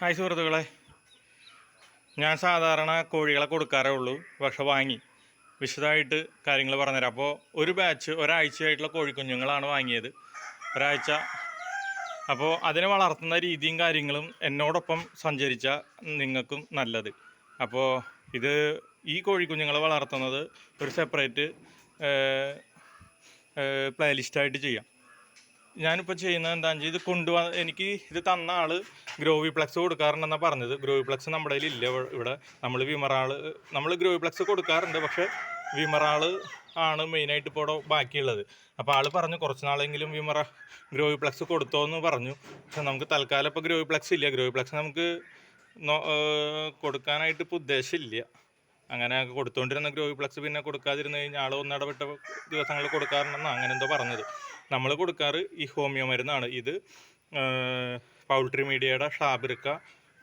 Hi സുഹൃത്തുക്കളെ. ഞാൻ സാധാരണ കോഴികളെ കൊടുക്കാറേ ഉള്ളൂ പക്ഷെ വാങ്ങി. വിശദമായിട്ട് കാര്യങ്ങൾ പറഞ്ഞുതരാം. അപ്പോൾ ഒരു ബാച്ച് ഒരാഴ്ചയായിട്ടുള്ള കോഴിക്കുഞ്ഞുങ്ങളാണ് വാങ്ങിയത്. ഒരാഴ്ച. അപ്പോൾ അതിനെ വളർത്തുന്ന രീതിയും കാര്യങ്ങളും എന്നോടൊപ്പം സഞ്ചരിച്ച നിങ്ങൾക്കും നല്ലത്. അപ്പോൾ ഇത് ഈ കോഴിക്കുഞ്ഞുങ്ങളെ വളർത്തുന്നത് ഒരു സെപ്പറേറ്റ് പ്ലേലിസ്റ്റായിട്ട് ചെയ്യാം. ഞാനിപ്പോൾ ചെയ്യുന്നത് എന്താണെന്ന് വെച്ചാൽ ഇത് കൊണ്ടുവന്ന എനിക്ക് ഇത് തന്ന ആൾ ഗ്രോവി പ്ലക്സ് കൊടുക്കാറുണ്ടെന്നാണ് പറഞ്ഞത്. ഗ്രോവി പ്ലക്സ് നമ്മുടെ കയ്യിൽ ഇല്ല ഇവിടെ. നമ്മൾ വിമറാൾ നമ്മൾ ഗ്രോവി പ്ലക്സ് കൊടുക്കാറുണ്ട് പക്ഷേ വിമറാൾ ആണ് മെയിനായിട്ട് ഇപ്പോൾ ഇവിടെ ബാക്കിയുള്ളത്. അപ്പോൾ ആൾ പറഞ്ഞു കുറച്ച് നാളെങ്കിലും വിമറ ഗ്രോവി പ്ലക്സ് കൊടുത്തോ എന്ന് പറഞ്ഞു. പക്ഷെ നമുക്ക് തൽക്കാലം ഇപ്പോൾ ഗ്രോവി പ്ലക്സ് ഇല്ല ഗ്രോവി പ്ലക്സ് നമുക്ക് കൊടുക്കാനായിട്ട് ഇപ്പോൾ ഉദ്ദേശമില്ല അങ്ങനെ കൊടുത്തുകൊണ്ടിരുന്ന ഗ്രോവി പ്ലക്സ് പിന്നെ കൊടുക്കാതിരുന്ന് കഴിഞ്ഞാൽ ആൾ ഒന്നിടപെട്ട ദിവസങ്ങളിൽ കൊടുക്കാറുണ്ടെന്നാണ് അങ്ങനെ എന്തോ പറഞ്ഞത്. നമ്മൾ കൊടുക്കാറ് ഈ ഹോമിയോ മരുന്നാണ്. ഇത് പൗൾട്രി മീഡിയയുടെ ഷാബിർക്ക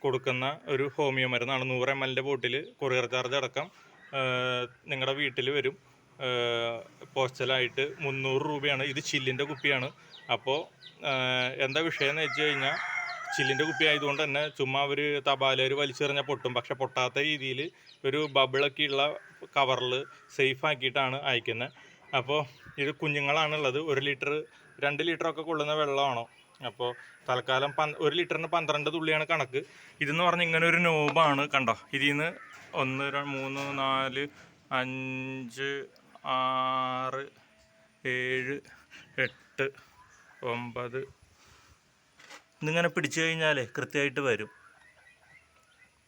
കൊടുക്കുന്ന ഒരു ഹോമിയോ മരുന്നാണ്. നൂറ് എം എല്ലിന്റെ ബോട്ടിൽ കൊറിയർ ചാർജ് അടക്കം നിങ്ങളുടെ വീട്ടിൽ വരും. പോസ്റ്റലായിട്ട് മുന്നൂറ് രൂപയാണ്. ഇത് ചില്ലിന്റെ കുപ്പിയാണ്. അപ്പോൾ എന്താ വിഷയം എന്ന് വെച്ച് കഴിഞ്ഞാൽ ചില്ലിന്റെ കുപ്പി ആയതുകൊണ്ട് തന്നെ ചുമ്മാ ഒരു തപാലൊരു വലിച്ചെറിഞ്ഞാൽ പൊട്ടും. പക്ഷെ പൊട്ടാത്ത രീതിയിൽ ഒരു ബബിളൊക്കെയുള്ള കവറിൽ സേഫ് ആക്കിയിട്ടാണ് അയക്കുന്നത് അപ്പോൾ ഇത് കുഞ്ഞുങ്ങളാണുള്ളത്. ഒരു ലിറ്റർ രണ്ട് ലിറ്ററൊക്കെ കൊള്ളുന്ന വെള്ളമാണോ? അപ്പോൾ തൽക്കാലം പന് ഒരു ലിറ്ററിന് പന്ത്രണ്ട് തുള്ളിയാണ് കണക്ക്. ഇതെന്ന് പറഞ്ഞാൽ ഇങ്ങനെ ഒരു നോബാണ്. കണ്ടോ? ഇതിൽ നിന്ന് ഒന്ന് മൂന്ന് നാല് അഞ്ച് ആറ് ഏഴ് എട്ട് ഒമ്പത്. ഇതിങ്ങനെ പിടിച്ചു കഴിഞ്ഞാലേ കൃത്യമായിട്ട് വരും.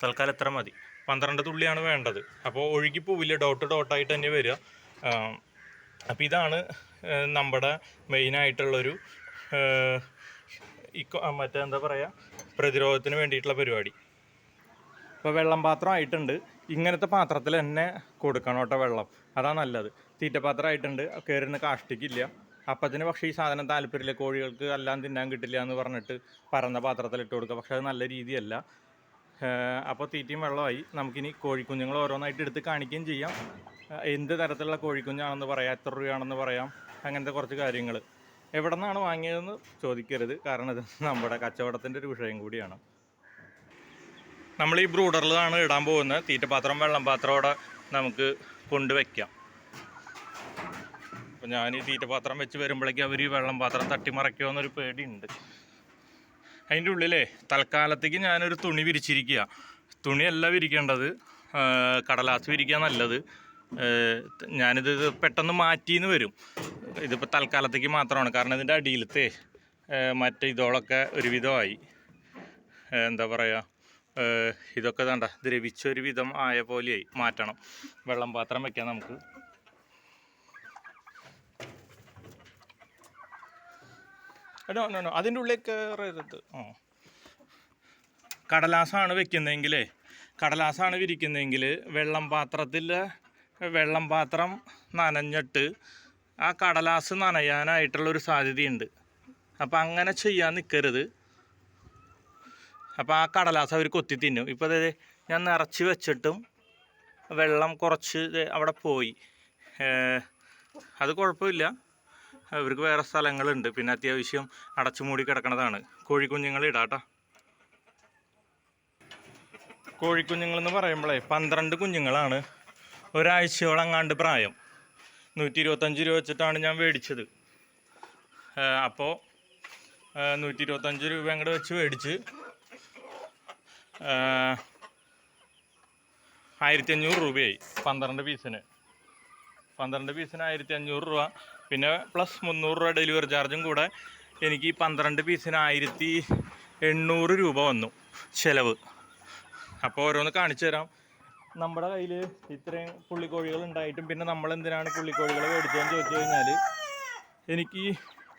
തൽക്കാലം എത്ര മതി. പന്ത്രണ്ട് തുള്ളിയാണ് വേണ്ടത്. അപ്പോൾ ഒഴുകി പോവില്ല ഡോട്ട് ഡോട്ടായിട്ട് തന്നെ വരിക. അപ്പോൾ ഇതാണ് നമ്മുടെ മെയിനായിട്ടുള്ളൊരു ഇക്കോ മറ്റേ എന്താ പറയുക പ്രതിരോധത്തിന് വേണ്ടിയിട്ടുള്ള പരിപാടി. ഇപ്പോൾ വെള്ളം പാത്രം ആയിട്ടുണ്ട്. ഇങ്ങനത്തെ പാത്രത്തിൽ തന്നെ കൊടുക്കണം കേട്ടോ വെള്ളം. അതാണ് നല്ലത്. തീറ്റപാത്രം ആയിട്ടുണ്ട്. കയറുന്ന കാഷ്ടിക്കില്ല. അപ്പത്തിന് പക്ഷേ ഈ സാധനം താല്പര്യമില്ല. കോഴികൾക്ക് എല്ലാം തിന്നാൻ കിട്ടില്ല എന്ന് പറഞ്ഞിട്ട് പരന്ന പാത്രത്തിൽ ഇട്ട് കൊടുക്കുക. പക്ഷേ അത് നല്ല രീതിയല്ല. അപ്പോൾ തീറ്റയും വെള്ളമായി. നമുക്കിനി കോഴിക്കുഞ്ഞുങ്ങൾ ഓരോന്നായിട്ട് എടുത്ത് കാണിക്കുകയും ചെയ്യാം. എന്ത് തരത്തിലുള്ള കോഴിക്കുഞ്ഞാണെന്ന് പറയാം എത്ര രൂപയാണെന്ന് പറയാം അങ്ങനത്തെ കുറച്ച് കാര്യങ്ങൾ. എവിടെ നിന്നാണ് വാങ്ങിയതെന്ന് ചോദിക്കരുത്. കാരണം ഇത് നമ്മുടെ കച്ചവടത്തിന്റെ ഒരു വിഷയം കൂടിയാണ്. നമ്മൾ ഈ ബ്രൂഡറിലാണ് ഇടാൻ പോകുന്നത്. തീറ്റപാത്രം വെള്ളം പാത്രം അവിടെ നമുക്ക് കൊണ്ടുവയ്ക്കാം. അപ്പോൾ ഞാൻ ഈ തീറ്റപാത്രം വെച്ച് വരുമ്പോഴേക്കും അവർ ഈ വെള്ളം പാത്രം തട്ടിമറയ്ക്കുമോ എന്നൊരു പേടിയുണ്ട്. അതിന്റെ ഉള്ളിലേ തൽക്കാലത്തേക്ക് ഞാനൊരു തുണി വിരിച്ചിരിക്കുക. തുണിയല്ല വിരിക്കേണ്ടത്. കടലാസ് വിരിക്കുക നല്ലത്. ഞാനിത് പെട്ടെന്ന് മാറ്റിന്ന് വരും. ഇതിപ്പോൾ തൽക്കാലത്തേക്ക് മാത്രമാണ്. കാരണം ഇതിന്റെ അടിയിലത്തെ മറ്റേ ഇതോളൊക്കെ ഒരുവിധമായി. എന്താ പറയുക ഇതൊക്കെ വേണ്ട ദ്രവിച്ചൊരു വിധം ആയ പോലെയായി. മാറ്റണം. വെള്ളം പാത്രം വെക്കാം നമുക്ക്. അതിന്റെ ഉള്ളിൽ കയറരുത്. ആ. കടലാസാണ് വെക്കുന്നതെങ്കിലേ. കടലാസാണ് വിരിക്കുന്നതെങ്കിൽ വെള്ളം പാത്രത്തിൽ വെള്ളം പാത്രം നനഞ്ഞിട്ട് ആ കടലാസ് നനയാനായിട്ടുള്ളൊരു സാധ്യതയുണ്ട്. അപ്പം അങ്ങനെ ചെയ്യാൻ നിൽക്കരുത് അപ്പോൾ ആ കടലാസ് അവർ കൊത്തി തിന്നും. ഇപ്പോൾ അതായത് ഞാൻ നിറച്ച് വെച്ചിട്ടും വെള്ളം കുറച്ച് അവിടെ പോയി. അത് കുഴപ്പമില്ല. അവർക്ക് വേറെ സ്ഥലങ്ങളുണ്ട്. പിന്നെ അത്യാവശ്യം അടച്ചു മൂടി കിടക്കണതാണ്. കോഴിക്കുഞ്ഞുങ്ങൾ ഇടാട്ടോ. കോഴിക്കുഞ്ഞുങ്ങൾ എന്ന് പറയുമ്പോഴേ പന്ത്രണ്ട് കുഞ്ഞുങ്ങളാണ്. ഒരാഴ്ചയോളം അങ്ങാണ്ട് പ്രായം. നൂറ്റി ഇരുപത്തഞ്ച് രൂപ വെച്ചിട്ടാണ് ഞാൻ മേടിച്ചത്. അപ്പോൾ നൂറ്റി ഇരുപത്തഞ്ച് രൂപ അങ്ങോട്ട് വെച്ച് മേടിച്ച് ആയിരത്തി അഞ്ഞൂറ് രൂപയായി പന്ത്രണ്ട് പീസിന്. പന്ത്രണ്ട് പീസിന് ആയിരത്തി അഞ്ഞൂറ് രൂപ. പിന്നെ പ്ലസ് മുന്നൂറ് രൂപ ഡെലിവറി ചാർജും കൂടെ എനിക്ക് ഈ പന്ത്രണ്ട് പീസിന് ആയിരത്തി എണ്ണൂറ് രൂപ വന്നു ചിലവ്. അപ്പോൾ ഓരോന്ന് കാണിച്ചു തരാം. നമ്മുടെ കയ്യിൽ ഇത്രയും പുള്ളിക്കോഴികൾ ഉണ്ടായിട്ടും പിന്നെ നമ്മൾ എന്തിനാണ് പുള്ളിക്കോഴികളെ മേടിച്ചതെന്ന് ചോദിച്ചു കഴിഞ്ഞാൽ എനിക്ക്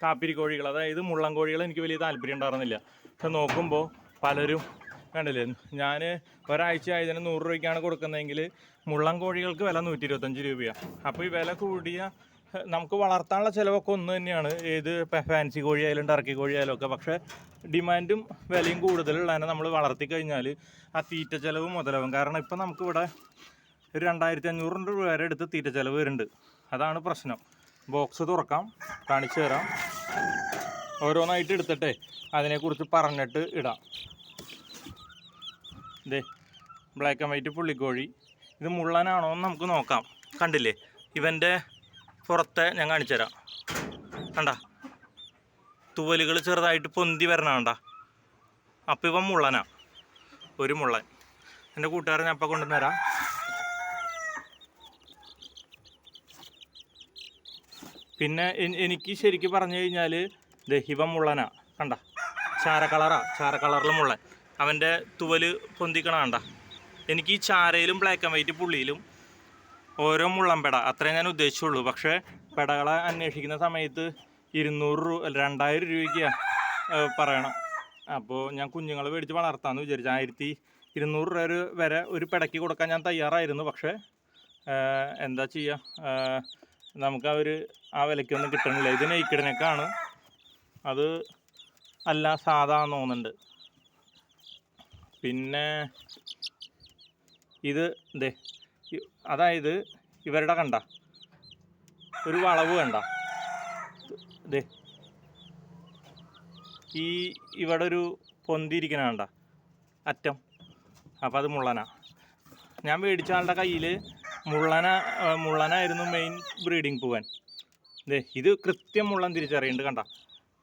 കാപ്പിരി കോഴികൾ അതായത് മുള്ളം കോഴികൾ എനിക്ക് വലിയ താല്പര്യം ഉണ്ടായിരുന്നില്ല. പക്ഷെ നോക്കുമ്പോൾ പലരും കണ്ടില്ലേ ഞാൻ ഒരാഴ്ച ആയതിന് നൂറ് രൂപയ്ക്കാണ് കൊടുക്കുന്നതെങ്കിൽ മുള്ളം കോഴികൾക്ക് വില നൂറ്റി ഇരുപത്തഞ്ച് രൂപയാണ് അപ്പോൾ ഈ വില കൂടിയ നമുക്ക് വളർത്താനുള്ള ചിലവൊക്കെ ഒന്ന് തന്നെയാണ്. ഏത് ഫാൻസി കോഴി ആയാലും ടർക്കി കോഴി ആയാലും ഒക്കെ. പക്ഷേ ഡിമാൻഡും വിലയും കൂടുതലുള്ളതിനെ നമ്മൾ വളർത്തി കഴിഞ്ഞാൽ ആ തീറ്റ ചിലവ് മുതലാവും. കാരണം ഇപ്പം നമുക്കിവിടെ ഒരു രണ്ടായിരത്തി അഞ്ഞൂറ് രൂപ വരെ എടുത്ത് തീറ്റ ചിലവ് വരുന്നുണ്ട്. അതാണ് പ്രശ്നം. ബോക്സ് തുറക്കാം കാണിച്ചു തരാം. ഓരോന്നായിട്ട് എടുത്തിട്ടേ അതിനെക്കുറിച്ച് പറഞ്ഞിട്ട് ഇടാം. ഇതേ ബ്ലാക്ക് ആൻഡ് വൈറ്റ് പുള്ളിക്കോഴി. ഇത് മുള്ളനാണോ എന്ന് നമുക്ക് നോക്കാം. കണ്ടില്ലേ? ഇവന്റെ പുറത്തെ ഞാൻ കാണിച്ചു തരാം. കണ്ട? തൂവലുകൾ ചെറുതായിട്ട് പൊന്തി വരണ കണ്ട? അപ്പം ഇവൻ മുള്ളനാ. ഒരു മുള്ളൻ. എന്റെ കൂട്ടുകാരൻ ഞാൻ അപ്പം കൊണ്ടുവന്നരാം പിന്നെ എനിക്ക് ശരിക്ക് പറഞ്ഞു കഴിഞ്ഞാൽ ദഹിവം മുള്ളനാ. കണ്ട? ചാര കളറാ. ചാര കളറിൽ മുള്ളൻ. അവന്റെ തുവൽ പൊന്തിക്കണ കണ്ട? എനിക്ക് ഈ ചാരയിലും ബ്ലാക്ക് ആൻഡ് വൈറ്റ് പുള്ളിയിലും ഓരോ മുള്ളംപെട അത്രേ ഞാൻ ഉദ്ദേശിച്ചുള്ളൂ. പക്ഷേ പെടകളെ അന്വേഷിക്കുന്ന സമയത്ത് ഇരുന്നൂറ് രൂപ രണ്ടായിരം രൂപയ്ക്ക് പറയണം. അപ്പോൾ ഞാൻ കുഞ്ഞുങ്ങളെ മേടിച്ച് വളർത്താമെന്ന് വിചാരിച്ചു. ആയിരത്തി ഇരുന്നൂറ് രൂപ ഒരു വരെ ഒരു പെടയ്ക്ക് കൊടുക്കാൻ ഞാൻ തയ്യാറായിരുന്നു. പക്ഷേ എന്താ ചെയ്യുക നമുക്ക് ആ ഒരു ആ വിലയ്ക്കൊന്നും കിട്ടണില്ല. ഇത് നെയ്ക്കിടനൊക്കെയാണ്. അത് അല്ല സാധാ തോന്നുന്നുണ്ട്. പിന്നെ ഇത് ദേ ഇ- അതായത് ഇവരുടെ കണ്ട ഒരു വളവ് കണ്ട. ദേ ഈ ഇവിടെ ഒരു പൊന്തിയിരിക്കണ കണ്ട അറ്റം. അപ്പം അത് മുള്ളന. ഞാൻ മേടിച്ച ആളുടെ കയ്യിൽ മുള്ളന മുള്ളനായിരുന്നു മെയിൻ ബ്രീഡിങ് പൂവൻ. ദേ ഇത് കൃത്യം മുള്ളൻ തിരിച്ചറിയുന്നുണ്ട് കണ്ട.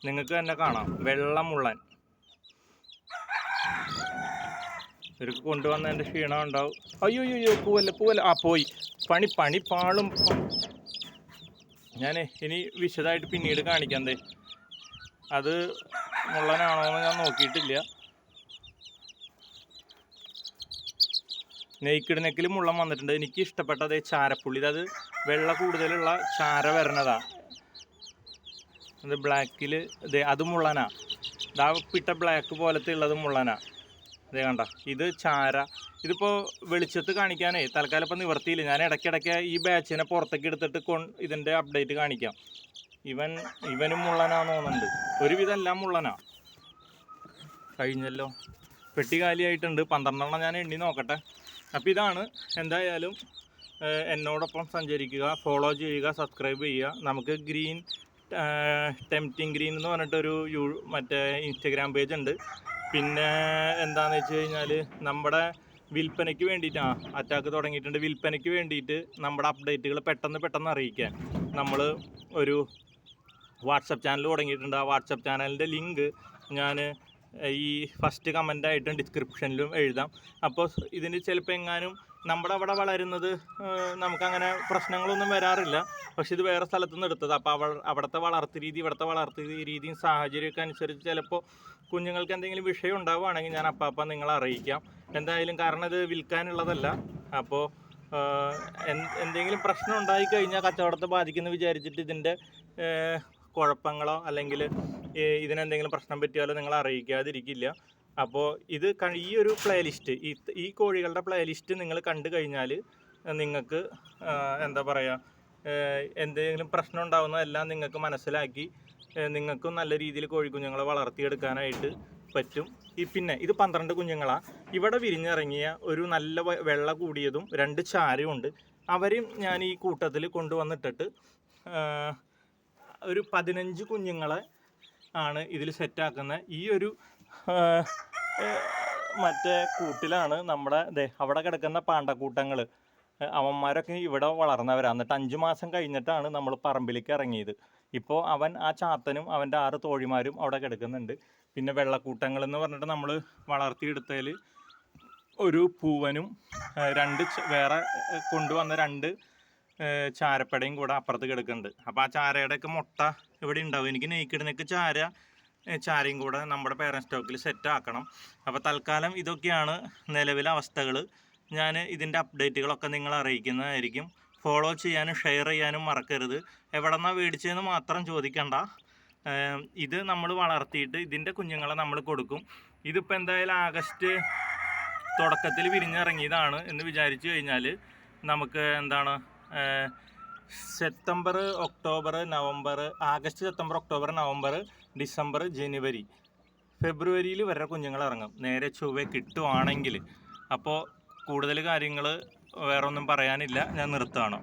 നിങ്ങൾക്ക് തന്നെ കാണാം. വെള്ളം മുള്ളൻ. ഇവർക്ക് കൊണ്ടുവന്നതിന്റെ ക്ഷീണം ഉണ്ടാവും. അയ്യോ അയ്യോ പൂവല്ല പൂവല്ല. ആ പോയി. പണി പണി പാളും. ഞാൻ ഇനി വിശദമായിട്ട് പിന്നീട് കാണിക്കാം ദേ. അത് മുള്ളനാണോ എന്ന് ഞാൻ നോക്കിയിട്ടില്ല. നെയ്ക്കിട് നെക്കിൽ മുള്ളം വന്നിട്ടുണ്ട്. എനിക്ക് ഇഷ്ടപ്പെട്ടത് ചാരപ്പുള്ളി. അത് വെള്ള കൂടുതലുള്ള ചാര വരണതാ. അത് ബ്ലാക്കിൽ ഇതേ അത് മുള്ളനാ. ഇതാ പിട്ട ബ്ലാക്ക് പോലത്തെ ഉള്ളത് മുള്ളനാ. ഇതേ കണ്ട ഇത് ചാര. ഇതിപ്പോൾ വെളിച്ചത്ത് കാണിക്കാനേ തൽക്കാലം ഇപ്പം നിവർത്തിയില്ല. ഞാൻ ഇടയ്ക്കിടയ്ക്ക് ഈ ബാച്ചിനെ പുറത്തേക്ക് എടുത്തിട്ട് കൊ ഇതിന്റെ അപ്ഡേറ്റ് കാണിക്കാം. ഇവൻ ഇവനും മുള്ളനാന്ന് തോന്നുന്നുണ്ട്. ഒരുവിധം എല്ലാം മുള്ളനാ. കഴിഞ്ഞല്ലോ. പെട്ടി കാലിയായിട്ടുണ്ട്. പന്ത്രണ്ടെണ്ണം ഞാൻ എണ്ണി നോക്കട്ടെ. അപ്പോൾ ഇതാണ്. എന്തായാലും എന്നോടൊപ്പം സഞ്ചരിക്കുക ഫോളോ ചെയ്യുക സബ്സ്ക്രൈബ് ചെയ്യുക. നമുക്ക് ഗ്രീൻ ടെംപ്റ്റിംഗ് ഗ്രീൻ എന്ന് പറഞ്ഞിട്ടൊരു യൂ മറ്റേ ഇൻസ്റ്റഗ്രാം പേജ് ഉണ്ട്. പിന്നെ എന്താണെന്ന് വെച്ച് കഴിഞ്ഞാൽ നമ്മുടെ വിൽപ്പനയ്ക്ക് വേണ്ടിയിട്ട് ആ അറ്റാക്ക് തുടങ്ങിയിട്ടുണ്ട്. വിൽപ്പനയ്ക്ക് വേണ്ടിയിട്ട് നമ്മുടെ അപ്ഡേറ്റുകൾ പെട്ടെന്ന് പെട്ടെന്ന് അറിയിക്കാൻ നമ്മൾ ഒരു വാട്സപ്പ് ചാനൽ തുടങ്ങിയിട്ടുണ്ട്. ആ വാട്സപ്പ് ചാനലിന്റെ ലിങ്ക് ഞാൻ ഈ ഫസ്റ്റ് കമന്റായിട്ടും ഡിസ്ക്രിപ്ഷനിലും എഴുതാം. അപ്പോൾ ഇതിന് ചിലപ്പോൾ എങ്ങാനും നമ്മുടെ അവിടെ വളരുന്നത് നമുക്കങ്ങനെ പ്രശ്നങ്ങളൊന്നും വരാറില്ല. പക്ഷെ ഇത് വേറെ സ്ഥലത്തു നിന്ന് എടുത്തത്. അപ്പോൾ അവ അവിടുത്തെ വളർത്തു രീതി ഇവിടുത്തെ വളർത്തു രീതിയും സാഹചര്യമൊക്കെ അനുസരിച്ച് ചിലപ്പോൾ കുഞ്ഞുങ്ങൾക്ക് എന്തെങ്കിലും വിഷയം ഉണ്ടാവുകയാണെങ്കിൽ ഞാൻ അപ്പം അപ്പം നിങ്ങളെ അറിയിക്കാം. എന്തായാലും കാരണം ഇത് വിൽക്കാനുള്ളതല്ല. അപ്പോൾ എന്തെങ്കിലും പ്രശ്നം ഉണ്ടായി കഴിഞ്ഞാൽ കച്ചവടത്തെ ബാധിക്കുന്നു വിചാരിച്ചിട്ട് ഇതിന്റെ കുഴപ്പങ്ങളോ അല്ലെങ്കിൽ ഇതിനെന്തെങ്കിലും പ്രശ്നം പറ്റിയാലോ നിങ്ങൾ അറിയിക്കാതിരിക്കില്ല. അപ്പോൾ ഇത് ഈ ഒരു പ്ലേലിസ്റ്റ് ഈ ഈ കോഴികളുടെ പ്ലേലിസ്റ്റ് നിങ്ങൾ കണ്ടു കഴിഞ്ഞാൽ നിങ്ങൾക്ക് എന്താ പറയുക എന്തെങ്കിലും പ്രശ്നം ഉണ്ടാകുന്നതെല്ലാം നിങ്ങൾക്ക് മനസ്സിലാക്കി നിങ്ങൾക്കും നല്ല രീതിയിൽ കോഴിക്കുഞ്ഞുങ്ങളെ വളർത്തിയെടുക്കാനായിട്ട് പറ്റും. ഈ പിന്നെ ഇത് പന്ത്രണ്ട് കുഞ്ഞുങ്ങളാണ് ഇവിടെ വിരിഞ്ഞിറങ്ങിയ ഒരു നല്ല വെള്ള കൂടിയതും രണ്ട് ചാരയും ഉണ്ട്. അവരെയും ഞാൻ ഈ കൂട്ടത്തിൽ കൊണ്ടുവന്നിട്ടിട്ട് ഒരു പതിനഞ്ച് കുഞ്ഞുങ്ങളെ ആണ് ഇതിൽ സെറ്റാക്കുന്നത് ഈ ഒരു മറ്റേ കൂട്ടിലാണ് നമ്മുടെ ദേ അവിടെ കിടക്കുന്ന പാണ്ടക്കൂട്ടങ്ങൾ അവന്മാരൊക്കെ ഇവിടെ വളർന്നവരാണ് എന്നിട്ട് അഞ്ച് മാസം കഴിഞ്ഞിട്ടാണ് നമ്മൾ പറമ്പിലേക്ക് ഇറങ്ങിയത്. ഇപ്പോൾ അവൻ ആ ചാത്തനും അവന്റെ ആറ് തോഴിമാരും അവിടെ കിടക്കുന്നുണ്ട്. പിന്നെ വെള്ളക്കൂട്ടങ്ങൾ എന്ന് പറഞ്ഞിട്ട് നമ്മൾ വളർത്തിയെടുത്തതിൽ ഒരു പൂവനും രണ്ട് വേറെ കൊണ്ടുവന്ന രണ്ട് ചാരപ്പടയും കൂടെ അപ്പുറത്ത് കിടക്കുന്നുണ്ട്. അപ്പോൾ ആ ചാരയുടെയൊക്കെ മുട്ട ഇവിടെ ഉണ്ടാവും. എനിക്ക് നെയ്ക്കിടുന്നൊക്കെ ചാര ചാരയും കൂടെ നമ്മുടെ പേരൻ സ്റ്റോക്കിൽ സെറ്റ് ആക്കണം. അപ്പോൾ തൽക്കാലം ഇതൊക്കെയാണ് നിലവിലെ അവസ്ഥകൾ ഞാൻ ഇതിന്റെ അപ്ഡേറ്റുകളൊക്കെ നിങ്ങൾ അറിയിക്കുന്നതായിരിക്കും. ഫോളോ ചെയ്യാനും ഷെയർ ചെയ്യാനും മറക്കരുത്. എവിടെ നിന്നാണ് മേടിച്ചതെന്ന് മാത്രം ചോദിക്കണ്ട. ഇത് നമ്മൾ വളർത്തിയിട്ട് ഇതിന്റെ കുഞ്ഞുങ്ങളെ നമ്മൾ കൊടുക്കും. ഇതിപ്പോൾ എന്തായാലും ആഗസ്റ്റ് തുടക്കത്തിൽ വിരിഞ്ഞിറങ്ങിയതാണ് എന്ന് വിചാരിച്ചു കഴിഞ്ഞാൽ നമുക്ക് എന്താണ് September October November August September October November December ജനുവരി. ഫെബ്രുവരിയിൽ വരെ കുഞ്ഞുങ്ങൾ ഇറങ്ങും നേരെ ചൊവ്വ കിട്ടുവാണെങ്കിൽ. അപ്പോൾ കൂടുതൽ കാര്യങ്ങൾ വേറെ ഒന്നും പറയാനില്ല. ഞാൻ നിർത്തുകയാണ്.